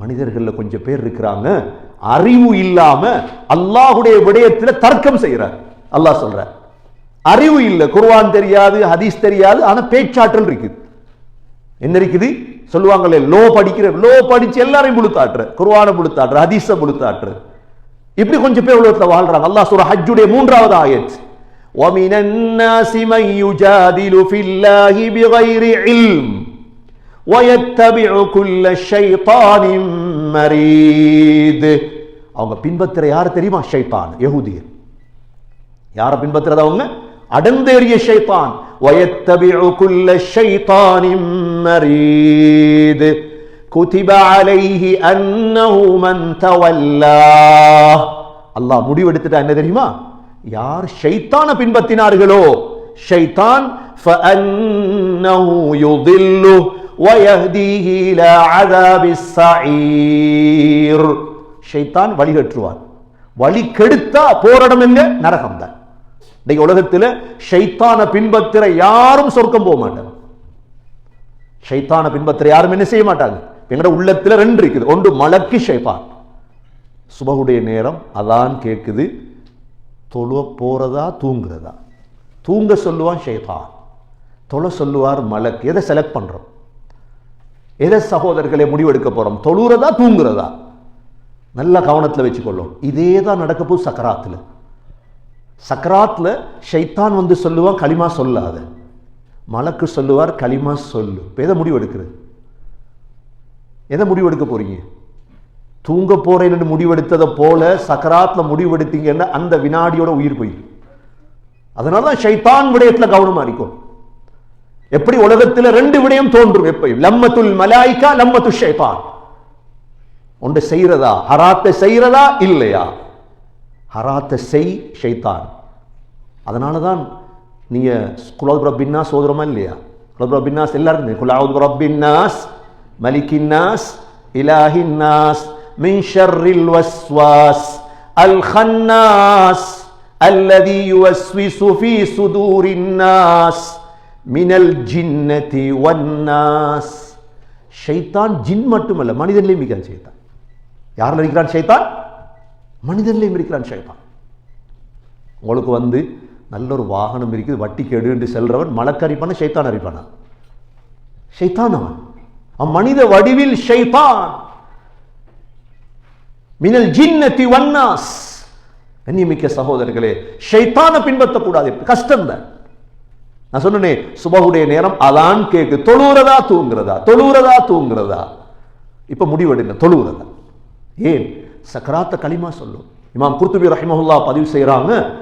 மனிதர்கள்ல கொஞ்சம் பேர் இருக்கிறாங்க அறிவு இல்லாம அல்லாஹ்வுடைய விடயத்துல தர்க்கம் செய்யறார் அல்லாஹ் சொல்றார் அறிவு இல்ல குர்ஆன் தெரியாது ஹதீஸ் தெரியாது ஆனா பேச்சாற்றல் இருக்குது என்ன இருக்குது சொல்லுவாங்களே லோ படிக்கிற லோ படிச்சு எல்லாரையும் புழுத்தாட்டுற குர்ஆனை புழுத்தாட்டுற ஹதீஸ புழுத்தாட்டுற இப்படி கொஞ்சம் பேர் உலகத்துல வாழ்றாங்க அல்லாஹ் சூரா ஹஜ்ஜுடைய மூன்றாவது ஆயத் وَمِنَ النَّاسِ مَن يُجَادِلُ فِي اللَّهِ بِغَيْرِ عِلْمٍ அவங்க பின்பற்றுற யார் தெரியுமா? ஷைத்தான் யகுதியர். யாரை பின்பற்றுறது அவங்க? அடந்தேறிய ஷைத்தான். அல்லாஹ் முடிவெடுத்துட்டா என்ன தெரியுமா? யார் ஷைத்தான பின்பற்றினார்களோ ஷைத்தான் وَيَهْدِيهِ إِلَى عَذَابِ السَّعِيرِ ஷைத்தான் வழிகட்டுவார் வழி கெடுத்தா போராடம் எங்க நரகம் தான் இன்னைக்கு உலகத்துல ஷைத்தான பின்பற்றுற யாரும் சொர்க்கம் போக மாட்டாங்க ஷைத்தான பின்பற்றுற யாரும் என்ன செய்ய மாட்டாங்க எங்கட உள்ளத்துல ரெண்டு இருக்குது ஒன்று மலக்கு ஷைத்தான் சுபகுடைய நேரம் அதான் கேட்குது தொழுவ போறதா தூங்குறதா தூங்க சொல்லுவான் ஷைத்தான் தொழ சொல்லுவார் மலக் எதை செலக்ட் பண்றோம் எதை சகோதரர்களை முடிவெடுக்க போறோம். தொழுகிறதா தூங்குறதா? நல்ல கவனத்தில் வச்சுக்கொள்ளும். இதே தான் நடக்க போகுது சக்கராத்தில். சக்கராத்தில் ஷைத்தான் வந்து சொல்லுவான் களிமா சொல்லாத. மலக்கு சொல்லுவார் களிமா சொல்லு. இப்போ எதை முடிவெடுக்கிறது? எதை முடிவெடுக்க போறீங்க? தூங்க போறேன்னு முடிவெடுத்ததை போல சக்கராத்தில் முடிவெடுத்தீங்கன்னா அந்த வினாடியோட உயிர் போயிடும். அதனால தான் ஷைத்தான் விடயத்தில் கவனமா இருக்கும் எப்படி உலகத்தில் ரெண்டு விடயம் தோன்றும் எப்பயும்? லம்மத்துல் மலாய்க்கா லம்மத்து ஷேபான் ஒன்று செய்யறதா ஹராத்தை செய்யறதா இல்லையா? ஹராத்தை செய் ஷைத்தான். அதனால தான் நீங்கள் குலாத் ரப்பின்னாஸ் ஓதுறோமா இல்லையா? குலாத் பின்னாஸ் எல்லாரும் குலாத் பின்னாஸ் மலிக்கின்னாஸ் இலாஹின்னாஸ் மின் ஷர்ரில் வஸ்வாஸ் அல் ஹன்னாஸ் அல்லதி யுவஸ்விசு சுஃபி சுதூரின்னாஸ் மினல் ஜின்னதி ஒன்னாஸ் ஷைத்தான் ஜின் மட்டுமல்ல மனிதன்லேயும் இருக்கிறான் ஷைத்தான். யாரில் இருக்கிறான் ஷைத்தான்? மனிதன்லேயும் இருக்கிறான் ஷைத்தான். உங்களுக்கு வந்து நல்ல ஒரு வாகனம் இருக்குது வட்டி கெடுன்னு செல்றவன் மலக்கு அரிப்பான ஷைத்தான் அரிப்பானா ஷைத்தான் அவன். அம்மனித வடிவில் ஷைத்தான். மினல் ஜின்னதி வன்னாஸ். கண்ணியமிக்க சகோதரர்களே ஷைத்தான பின்பற்றக்கூடாது. கஷ்டம் தான் நான் சொன்னேன் சுபகுடைய நேரம் அதான் கேக்கு. தொழுகிறதா தூங்குறதா? தொழுகிறதா தூங்குறதா? இப்ப முடிவெடுங்க தொழுகிறதா ஏன்? சக்கராத்த களிமா சொல்லும். இமாம் குர்த்துபி ரஹிமஹுல்லா பதிவு செய்கிறாங்க